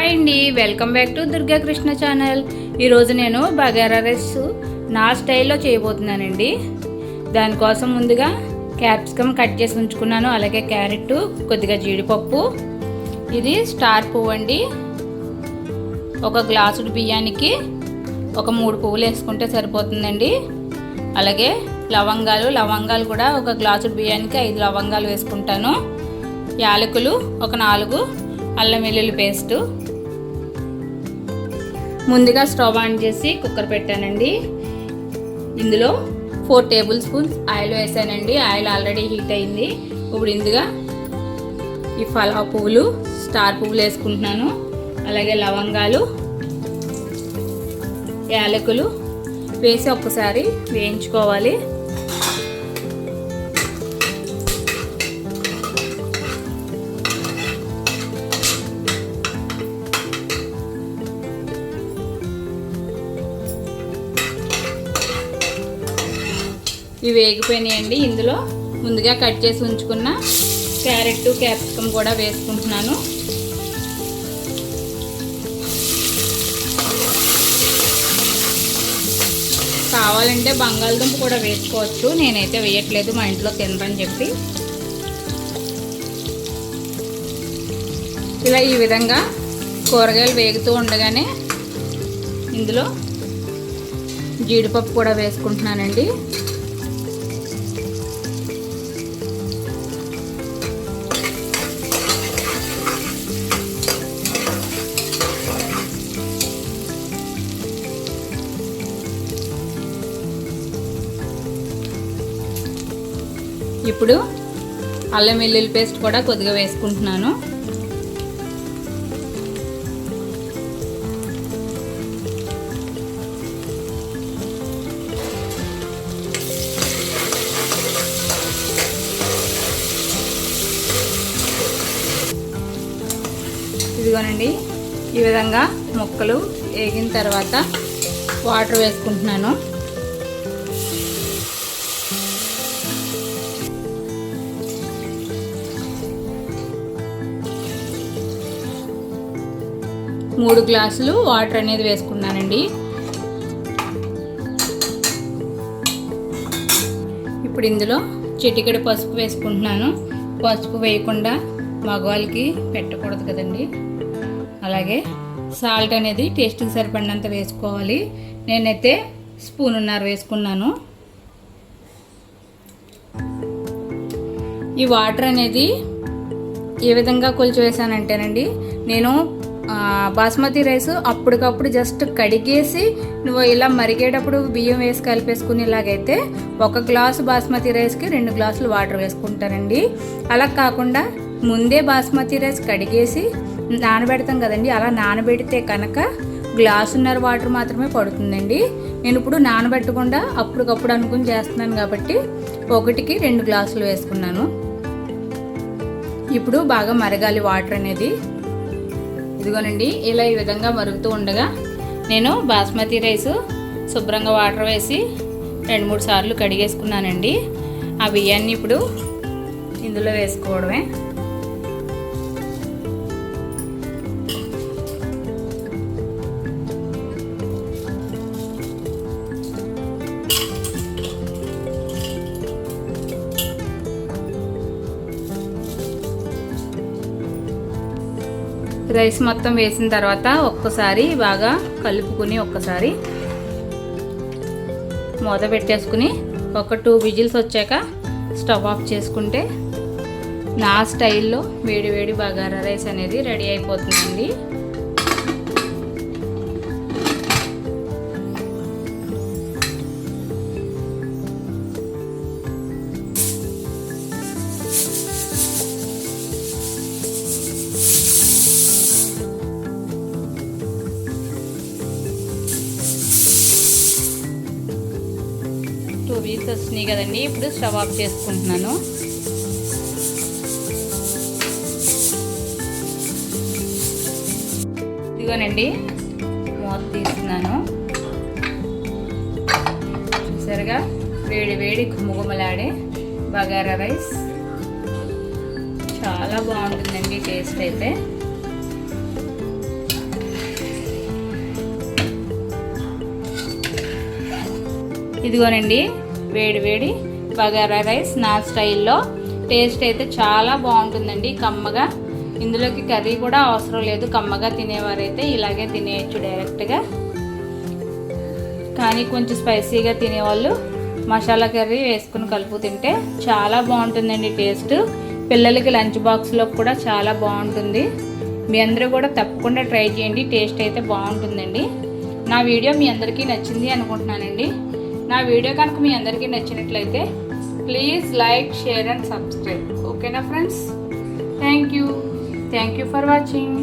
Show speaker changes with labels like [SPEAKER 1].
[SPEAKER 1] Hi అండి. Welcome back to Durga Krishna channel. ఈరోజు నేను బగారా రైస్ నా స్టైల్లో చేయబోతున్నానండి. దానికోసం ముందుగా క్యాప్సికమ్ కట్ చేసి ఉంచుకున్నాను. అలాగే క్యారెట్ కొద్దిగా జీడిపప్పు. ఇది స్టార్ పువ్వు అండి. ఒక గ్లాసుడు బియ్యానికి ఒక మూడు పువ్వులు వేసుకుంటే సరిపోతుందండి. అలాగే లవంగాలు లవంగాలు కూడా ఒక గ్లాసుడు బియ్యానికి ఐదు లవంగాలు వేసుకుంటాను. యాలకులు ఒక నాలుగు అల్లం వెల్లుల్లి పేస్టు. ముందుగా స్టవ్ ఆన్ చేసి కుక్కర్ పెట్టానండి. ఇందులో ఫోర్ టేబుల్ స్పూన్స్ ఆయిల్ వేసానండి. ఆయిల్ ఆల్రెడీ హీట్ అయింది. ఇప్పుడు ఇందుగా ఈ ఫలా పువ్వులు స్టార్ పువ్వులు వేసుకుంటున్నాను. అలాగే లవంగాలు యాలకులు వేసి ఒక్కసారి వేయించుకోవాలి. ఇవి వేగిపోయినాయండి. ఇందులో ముందుగా కట్ చేసి ఉంచుకున్న క్యారెట్ క్యాప్సికమ్ కూడా వేసుకుంటున్నాను. కావాలంటే బంగాళదుంప కూడా వేసుకోవచ్చు. నేనైతే వేయట్లేదు మా ఇంట్లో తినరని చెప్పి. ఇలా ఈ విధంగా కూరగాయలు వేగుతూ ఉండగానే ఇందులో జీడిపప్పు కూడా వేసుకుంటున్నానండి. ఇప్పుడు అల్లం వెల్లుల్లి పేస్ట్ కూడా కొద్దిగా వేసుకుంటున్నాను. ఇదిగోనండి ఈ విధంగా ముక్కలు వేగిన తర్వాత వాటర్ వేసుకుంటున్నాను. మూడు గ్లాసులు వాటర్ అనేది వేసుకున్నానండి. ఇప్పుడు ఇందులో చిటికెడు పసుపు వేసుకుంటున్నాను. పసుపు వేయకుండా మగవాళ్ళకి పెట్టకూడదు కదండి. అలాగే సాల్ట్ అనేది టేస్ట్కి సరిపడినంత వేసుకోవాలి. నేనైతే స్పూన్ ఉన్నారు వేసుకున్నాను. ఈ వాటర్ అనేది ఏ విధంగా కొలిచి వేసానంటేనండి నేను బాస్మతి రైస్ అప్పటికప్పుడు జస్ట్ కడిగేసి నువ్వు ఇలా మరిగేటప్పుడు బియ్యం వేసి కలిపేసుకునేలాగైతే ఒక గ్లాసు బాస్మతి రైస్కి రెండు గ్లాసులు వాటర్ వేసుకుంటానండి అలా కాకుండా ముందే బాస్మతి రైస్ కడిగేసి నానబెడతాం కదండి. అలా నానబెడితే కనుక గ్లాసున్నర వాటర్ మాత్రమే పడుతుందండి. నేను ఇప్పుడు నానబెట్టకుండా అప్పటికప్పుడు అనుకుని చేస్తున్నాను కాబట్టి ఒకటికి రెండు గ్లాసులు వేసుకున్నాను. ఇప్పుడు బాగా మరగాలి వాటర్ అనేది. ఇదిగోనండి ఇలా ఈ విధంగా మరుగుతూ ఉండగా నేను బాస్మతి రైస్ శుభ్రంగా వాటర్ వేసి రెండు మూడు సార్లు కడిగేసుకున్నానండి. ఆ బియ్యాన్ని ఇప్పుడు ఇందులో వేసుకోవడమే. రైస్ మొత్తం వేసిన తర్వాత ఒక్కసారి బాగా కలుపుకుని ఒక్కసారి మూత పెట్టేసుకుని ఒక టూ విజిల్స్ వచ్చాక స్టవ్ ఆఫ్ చేసుకుంటే నా స్టైల్లో వేడి వేడి బగారా రైస్ అనేది రెడీ అయిపోతుందండి. నాలుగు బీన్స్ వచ్చినాయి కదండి. ఇప్పుడు స్టవ్ ఆఫ్ చేసుకుంటున్నాను. ఇదిగోనండి మూత తీస్తున్నాను. చూసారుగా? వేడి వేడి గుమ్మగుమలాడే బగారా రైస్. చాలా బాగుంటుందండి టేస్ట్ అయితే. ఇదిగోనండి వేడి వేడి బగారా రైస్ నా స్టైల్లో. టేస్ట్ అయితే చాలా బాగుంటుందండి కమ్మగా. ఇందులోకి కర్రీ కూడా అవసరం లేదు కమ్మగా తినేవారైతే ఇలాగే తినేయచ్చు డైరెక్ట్గా. కానీ కొంచెం స్పైసీగా తినేవాళ్ళు మసాలా కర్రీ వేసుకుని కలుపు తింటే చాలా బాగుంటుందండి టేస్ట్. పిల్లలకి లంచ్ బాక్స్లో కూడా చాలా బాగుంటుంది. మీ అందరూ కూడా తప్పకుండా ట్రై చేయండి టేస్ట్ అయితే బాగుంటుందండి. నా వీడియో మీ అందరికీ నచ్చింది అనుకుంటున్నానండి. నా వీడియో కనుక మీ అందరికీ నచ్చినట్లయితే please like share and subscribe ఓకేనా friends thank you thank you for watching